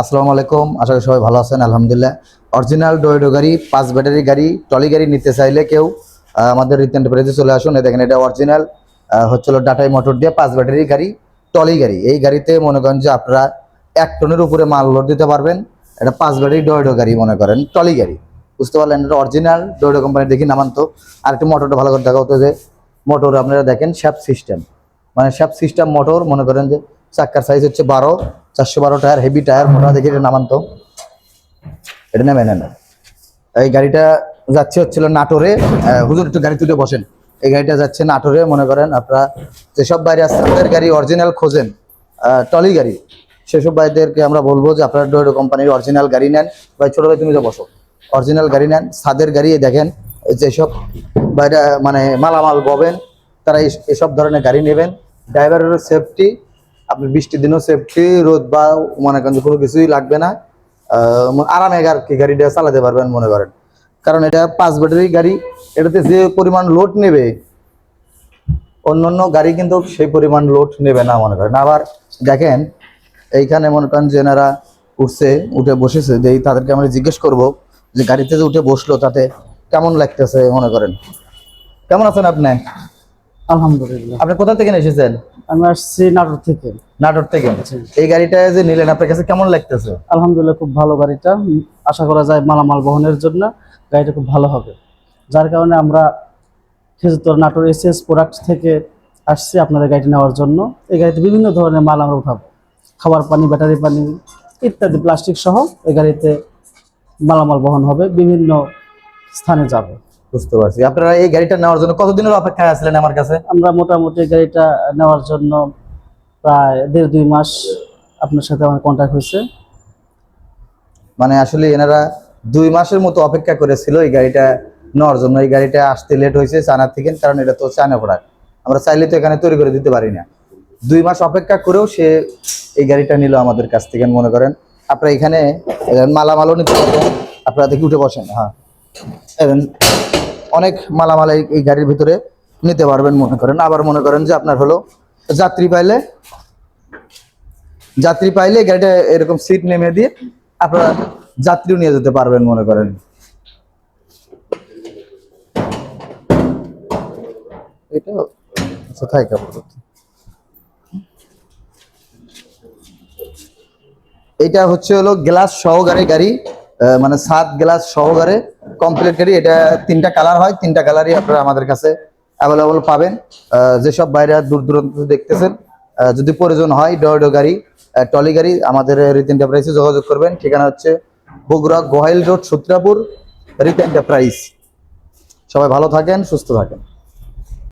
আসসালামু আলাইকুম, আশা করি সবাই ভালো আছেন, আলহামদুলিল্লাহ। অরিজিনাল ডোয়েডো গাড়ি, পাঁচ ব্যাটারি গাড়ি টলি গাড়ি নিতে চাইলে কেউ আমাদের রিট এন্টারপ্রাইজে চলে আসুন। দেখেন, এটা অরিজিনাল হচ্ছিল ডাটাই মোটর দিয়ে পাঁচ ব্যাটারি গাড়ি টলি গাড়ি। এই গাড়িতে মনে করেন যে আপনারা এক টনের উপরে মাল লোড দিতে পারবেন। এটা পাঁচ ব্যাটারি ডোয়েডো গাড়ি মনে করেন টলি গাড়ি। বুঝতে পারলেন? এটা অরিজিনাল ডোয়েডো কোম্পানি দেখি নামান তো। আর একটু মোটরটা ভালো করে দেখা হতো যে মোটর আপনারা দেখেন শ্যাপ সিস্টেম মানে শ্যাপ সিস্টেম মোটর মনে করেন যে চাক্কার সাইজ হচ্ছে বারো, চারশো বারো টায়ার হেভি টায়ার মোটা দেখি এটা নামান তো। এটা নেবেন না এই গাড়িটা যাচ্ছে হচ্ছিল নাটোরে। হুজুর একটু গাড়ি তুলে বসেন। এই গাড়িটা যাচ্ছে নাটোরে, মনে করেন আপনারা যেসব বাইরে আসছে আমাদের গাড়ি অরিজিনাল খোঁজেন। টলি গাড়ি। সেসব ভাইদেরকে আমরা বলব যে আপনারা ডোয়েডো কোম্পানির অরিজিনাল গাড়ি নেন। ভাই, ছোটো ভাই, তুমি তো বসো। অরিজিনাল গাড়ি নেন সাদের গাড়ি দেখেন যেসব বাইরে মানে মালামাল ববেন তারা এসব ধরনের গাড়ি নেবেন। ড্রাইভারের সেফটি আপনি বৃষ্টির দিনেও সেফটি রোদ বা মনে করেন কোনো কিছুই লাগবে না। আরামে আর কি গাড়িটা চালাতে পারবেন মনে করেন। কারণ এটা পাঁচ ব্যাটারি গাড়ি, এটাতে যে পরিমাণ লোড নেবে, অন্যান্য গাড়ি কিন্তু সেই পরিমাণ লোড নেবে না মনে করেন। আবার দেখেন, এইখানে মনে করেন যে এনারা উঠছে, উঠে বসেছে, যে তাদেরকে আমরা জিজ্ঞেস করব যে গাড়িতে যে উঠে বসল, তাতে কেমন লাগতেছে মনে করেন? কেমন আছেন আপনি? আলহামদুলিল্লাহ। আপনি কোথা থেকে এসেছেন? আমি আসছি নাটোর থেকে। নাটোর থেকে? এই গাড়িটা যে নিলেন আপনার কাছে কেমন লাগতেছে? আলহামদুলিল্লাহ খুব ভালো গাড়িটা। আশা করা যায় মালামাল বহনের জন্য গাড়িটা খুব ভালো হবে। যার কারণে আমরা খেজুতর নাটোর এসএস প্রোডাক্ট থেকে আসছি আপনাদের গাড়িটি নেওয়ার জন্য। এই গাড়িতে বিভিন্ন ধরনের মাল আমরা উঠাবো। খাবার পানি ব্যাটারি পানি ইত্যাদি প্লাস্টিক সহ এই গাড়িতে মালামাল বহন হবে। বিভিন্ন স্থানে যাবে। বুঝতে পারছি। আপনারা এই গাড়িটা নেওয়ার জন্য কতদিনের অপেক্ষায় আসলেন আমার কাছে? আমরা মোটামুটি গাড়িটা নেওয়ার জন্য প্রায় দেড় দুই মাস আপনার সাথে আমার কন্ট্যাক্ট হয়েছে। মানে আসলে এনারা দুই মাসের মতো অপেক্ষা করেছিল এই গাড়িটা নেওয়ার জন্য। এই গাড়িটা আসতে লেট হয়েছে চায়না থেকে কারণ এটা তো চায়না প্রোডাক্ট আমরা চাইলে তো এখানে তৈরি করে দিতে পারি না। দুই মাস অপেক্ষা করেও সে এই গাড়িটা নিল আমাদের কাছ থেকে মনে করেন। আপনারা এখানে মালামালও নিতে পারবেন। আপনারা দেখি উঠে বসেন হ্যাঁ। অনেক মালামাল এই- গাড়ির ভিতরে নিতে পারবেন মনে করেন। আবার মনে করেন যে আপনার হলো যাত্রী পাইলে যাত্রী পাইলে গাড়িটা এরকম সিট নেমে দিয়ে আপনারা যাত্রীও নিয়ে যেতে পারবেন মনে করেন। এটা এটা হচ্ছে হলো গ্লাস সহকারে গাড়ি মানে সাত গ্লাস সহকারে কমপ্লিট গাড়ি এটা তিনটা কালার হয়, তিনটা কালারই আপনারা আমাদের কাছে অ্যাভেলেবল পাবেন। যেসব বাইরে দূর দূরান্ত দেখতেছেন যদি প্রয়োজন হয় ডয়ডো গাড়ি টলি গাড়ি, আমাদের রিত এন্টারপ্রাইজে যোগাযোগ করবেন। ঠিকানা হচ্ছে বগুড়া গোহাইল রোড, সূত্রাপুর রিত এন্টারপ্রাইজ সবাই ভালো থাকেন, সুস্থ থাকেন।